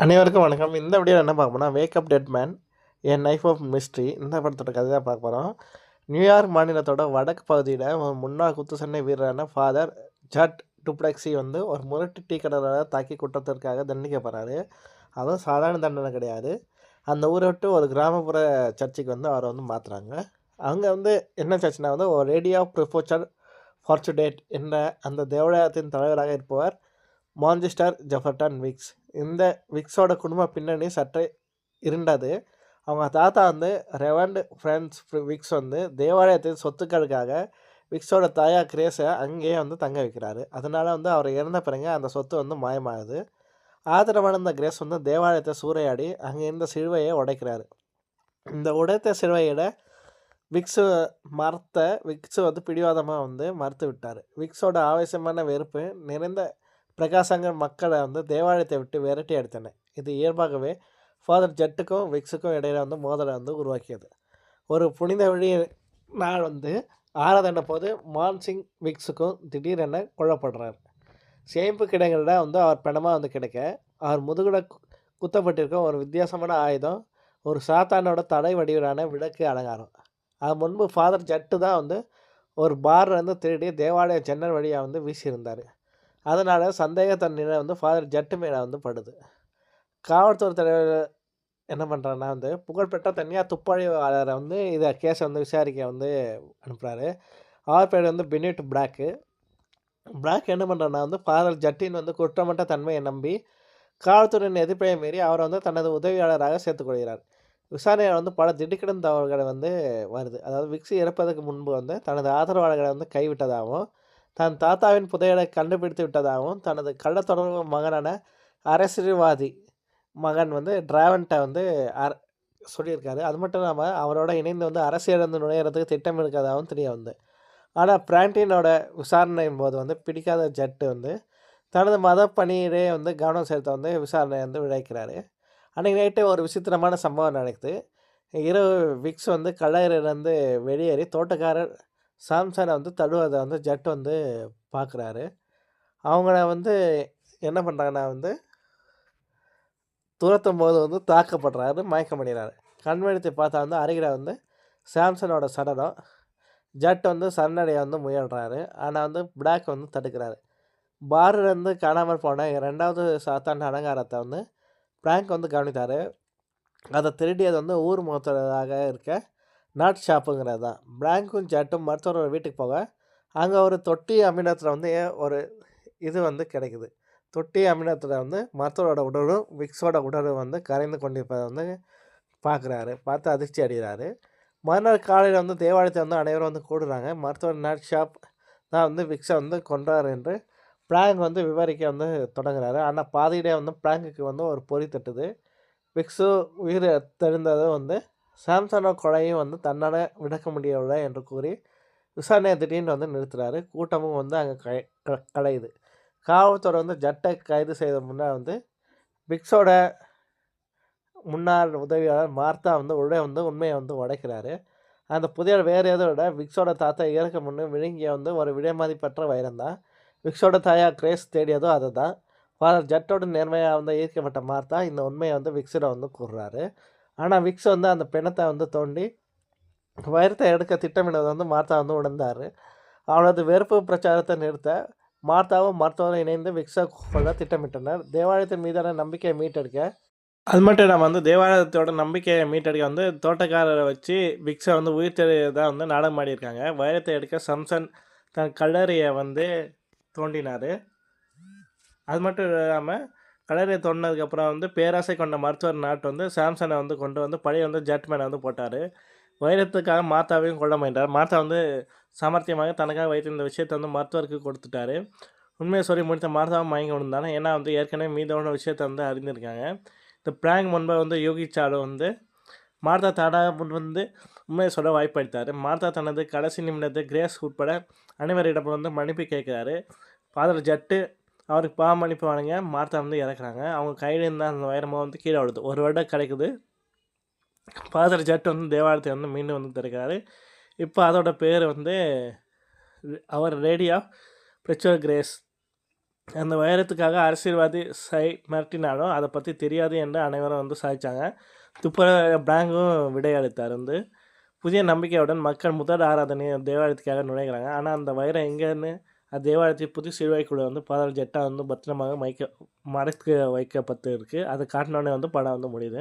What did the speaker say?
அனைவருக்கும் வணக்கம். இந்த வீடியோ என்ன பார்க்க போனால் wake up dead man an knife of mystery இந்த படத்தோட கதை தான் பார்க்க போகிறோம் நியூயார்க் மாநிலத்தோட வடக்கு பகுதியில் ஒரு முன்னாள் குத்து சண்டை வீரரான ஃபாதர் ஜட் டுப்ளெக்ஸி வந்து ஒரு முரட்டு டீ கடலால் தாக்கி குற்றத்திற்காக தண்டிக்கப்படுறாரு அதுவும் சாதாரண தண்டனை கிடையாது. அந்த ஊரை விட்டு ஒரு கிராமப்புற சர்ச்சுக்கு வந்து அவரை வந்து மாற்றுறாங்க அங்கே வந்து என்ன சர்ச்சுனா வந்து ஒரு ரேடியோ ப்ரிஃபோச்சர் ஃபார்ச்சுடேட் என்ற அந்த தேவாலயத்தின் தலைவராக இருப்பவர் மான்செஸ்டர் ஜெஃபர்டன் விக்ஸ். இந்த விக்ஸோட குடும்ப பின்னணி சற்றே இருண்டது. அவங்க தாத்தா வந்து ரெவண்ட் ஃப்ரெண்ட்ஸ் விக்ஸ் வந்து தேவாலயத்தின் சொத்துக்களுக்காக விக்ஸோட தாயா கிரேஸை அங்கேயே வந்து தங்க வைக்கிறாரு. அதனால் வந்து அவர் இறந்த பிறகு அந்த சொத்து வந்து மாயமாகுது. ஆதரவடைந்த கிரேஸ் வந்து தேவாலயத்தை சூறையாடி அங்கே இருந்த சிலுவையை உடைக்கிறாரு. இந்த உடைத்த சிலுவையிட விக்ஸு மரத்தை விக்ஸு வந்து பிடிவாதமாக வந்து மறுத்து விட்டார். விக்ஸோட ஆவேசமான வெறுப்பு நிறைந்த பிரகாசங்கர் மக்களை வந்து தேவாலயத்தை விட்டு விரட்டி அடித்தன. இது இயல்பாகவே ஃபாதர் ஜட்டுக்கும் விக்ஸுக்கும் இடையில வந்து மோதலை வந்து உருவாக்கியது. ஒரு புனித வழி நாள் வந்து ஆராதனை போது மான்சிங் விக்ஸுக்கும் திடீரென கொல்லப்படுறார். சேமிப்பு கிடங்களில் வந்து அவர் பணமாக வந்து கிடைக்க அவர் முதுகுல குத்தப்பட்டிருக்கும் குத்தப்பட்டிருக்க ஒரு வித்தியாசமான ஆயுதம் ஒரு சாத்தானோட தடை வடிவிலான விளக்கு அலங்காரம். அது முன்பு ஃபாதர் ஜட்டு தான் வந்து ஒரு பார்ல வந்து திருடி தேவாலய ஜன்னல் வழியாக வந்து வீசியிருந்தார். அதனால் சந்தேகத்தன்மையில வந்து ஃபாதர் ஜட்டு மேலே வந்து படுது. காவல்துறை தலைவர் என்ன பண்ணுறாருன்னா வந்து புகழ்பெற்ற தனியாக துப்பாக்கியாளரை வந்து இதை கேஸை வந்து விசாரிக்க வந்து அனுப்புகிறாரு அவர் பேர் வந்து பினிட் பிளாக்கு பிளாக் என்ன பண்ணுறாருன்னா வந்து ஃபாதர் ஜட்டின் வந்து குற்றமற்ற தன்மையை நம்பி காவல்துறையின் எதிர்ப்பையை மீறி அவரை வந்து தனது உதவியாளராக சேர்த்துக்கொள்கிறார் விசாரணையில் வந்து பல திடுக்கிடும் தவறுகள் வந்து வருது. அதாவது விக்ஸி இறப்பதற்கு முன்பு வந்து தனது ஆதரவாளர்களை வந்து கைவிட்டதாகவும் தன் தாத்தாவின் புதையலை கண்டுபிடித்து விட்டதாகவும் தனது கள்ளத்தொடர்பு மகனான அரசியல்வாதி மகன் வந்து டிராவன்ட்டை வந்து அர சொல்லியிருக்காரு. அது மட்டும் இல்லாமல் அவரோட இணைந்து வந்து அரசியல் வந்து நுழையிறதுக்கு திட்டம் இருக்கிறதாகவும் தெரிய வந்து ஆனால் பிராண்டினோட விசாரணையின் போது வந்து பிடிக்காத ஜட்டு வந்து தனது மத பணியிலே வந்து கவனம் செலுத்த வந்து விசாரணை வந்து விளைக்கிறாரு அன்றைக்கி நைட்டு ஒரு விசித்திரமான சம்பவம் நடக்குது. இரவு விக்ஸ் வந்து கல்லறையிலேருந்து வெளியேறி தோட்டக்காரர் சாம்சனை வந்து தடுவதை வந்து ஜட் வந்து பார்க்குறாரு அவங்கள வந்து என்ன பண்ணுறாங்கன்னா வந்து துரத்தும் போது வந்து தாக்கப்படுறாரு மயக்கம் பண்ணிடுறாரு. கண்வெடித்து பார்த்தா வந்து அருகில் வந்து சாம்சனோட சடலம். ஜட் வந்து சரணடைய வந்து முயல்கிறாரு ஆனால் வந்து பிளாக் வந்து தடுக்கிறாரு. பாரிலேருந்து காணாமல் போன ரெண்டாவது சாத்தான் அலங்காரத்தை வந்து பிராங்க் வந்து கவனித்தார். அதை திருடியது வந்து ஊர் முகத்ததாக இருக்க நாட் ஷாப்புங்கிறது தான் பிளாங்கும் ஜட்டும் மருத்துவரோட வீட்டுக்கு போக அங்கே ஒரு தொட்டி அமிலத்தில் வந்து ஒரு இது வந்து கிடைக்குது. தொட்டி அமிலத்தில் வந்து மருத்துவரோட உடலும் விக்ஸோட உடலும் வந்து கரைந்து கொண்டிருப்பதை வந்து பார்க்குறாரு. பார்த்து அதிர்ச்சி அடைகிறாரு. மறுநாள் காலையில் வந்து தேவாலயத்தை வந்து அனைவரும் வந்து கூடுறாங்க. மருத்துவர் நாட் ஷாப் தான் வந்து விக்ஸை வந்து கொன்றார் என்று பிளாங்க் வந்து விவரிக்க வந்து தொடங்குறாரு. ஆனால் பாதியிலே வந்து பிளாங்குக்கு வந்து ஒரு பொறி தட்டுது. விக்ஸு உயிர் தெரிந்ததும் வந்து சாம்சனோ கொலையும் வந்து தன்னால் விடக்க முடியவில்லை என்று கூறி விசாரணையை திடீர்னு வந்து நிறுத்துறாரு. கூட்டமும் வந்து அங்கே கை க- கலையுது. காவல்துறை வந்து ஜட்டை கைது செய்த முன்னே வந்து பிக்ஸோட முன்னாள் உதவியாளர் மார்த்தா வந்து உள்ளே வந்து உண்மையை வந்து உடைக்கிறாரு. அந்த புதிய வேறு எதுவும் விட விக்ஸோட தாத்தா இறக்க முன்னே விழுங்கிய வந்து ஒரு விலைமதிப்பற்ற வைரம் தான் விக்ஸோட தாயா கிரேஸ் தேடியதோ அதை தான் ஃபாதர் ஜட்டோட நேர்மையாக வந்து ஈர்க்கப்பட்ட மார்த்தா இந்த உண்மையை வந்து விக்ஸில் வந்து கூறுறாரு. ஆனால் விக்ஸ் வந்து அந்த பிணத்தை வந்து தோண்டி வைரத்தை எடுக்க திட்டமிடுவதை வந்து மார்த்தா வந்து உணர்ந்தார். அவனது வெறுப்பு பிரச்சாரத்தை நிறுத்த மார்த்தாவும் மருத்துவரும் இணைந்து விக்ஸை கொள்ள திட்டமிட்டனர். தேவாலயத்தின் மீதான நம்பிக்கையை மீட்டெடுக்க அது மட்டும் இல்லாமல் வந்து தேவாலயத்தோட நம்பிக்கையை மீட்டெடுக்க வந்து தோட்டக்காரரை வச்சு விக்ஸை வந்து உயிர் தான் வந்து நாடகம் ஆடியிருக்காங்க. வைரத்தை எடுக்க சம்சன் தன் கல்லறையை வந்து தோண்டினார். அது மட்டும் இல்லாமல் கலரை தோண்டினதுக்கப்புறம் வந்து பேராசை கொண்ட மருத்துவர் நாட்டு வந்து சாம்சனை வந்து கொண்டு வந்து பழைய வந்து ஜட்மேனை வந்து போட்டார். வைரத்துக்காக மாத்தாவையும் கொல்ல முயன்றார். மாத்தா வந்து சாமர்த்தியமாக தனக்காக வைத்திருந்த விஷயத்தை வந்து மருத்துவருக்கு கொடுத்துட்டாரு. உண்மையை சொல்லி முடித்த மார்த்தாவும் மயங்கி விழுந்தாங்க. ஏன்னா வந்து ஏற்கனவே மீதமான விஷயத்தை வந்து அறிந்திருக்காங்க. இந்த பிராங்க் முன்பை வந்து யோகிச்சாலும் வந்து மார்த்தா தாடாக முன் வந்து உண்மையை சொல்ல வாய்ப்பளித்தார். மார்த்தா தனது கடைசி நிமிடத்தை கிரேஸ் உட்பட அனைவரிடம் வந்து மன்னிப்பு கேட்குறாரு. ஃபாதர் ஜட்டு அவருக்கு பாவ மன்னிப்பு மார்த்தா வந்து இறக்குறாங்க. அவங்க கையில் இருந்தால் அந்த வைரமாக வந்து கீழே விழுது. ஒரு வருடம் கிடைக்குது. ஃபாதர் ஜட் வந்து தேவாலயத்தை வந்து மீண்டும் வந்து திறக்கிறாரு. இப்போ அதோட பேர் வந்து அவர் ரேடி ஆஃப் பிரிச்சுவல் கிரேஸ் அந்த வைரத்துக்காக அரசியல்வாதி சை மிரட்டினாலும் அதை பற்றி தெரியாது என்று அனைவரும் வந்து சாதித்தாங்க துப்புர பிராங்கும் விடையளித்தார் வந்து. புதிய நம்பிக்கையுடன் மக்கள் முதல் ஆராதனை தேவாலயத்துக்காக நுழைகிறாங்க. ஆனால் அந்த வைரம் எங்கேன்னு அந்த தேவாலயத்தை புது சிறுவைக்குள்ள வந்து பாதாள ஜெட்டாக வந்து பத்திரமாக மைக்க மறைக்க வைக்கப்பட்டு இருக்குது அதை காட்டினோடனே வந்து படம் வந்து முடியுது.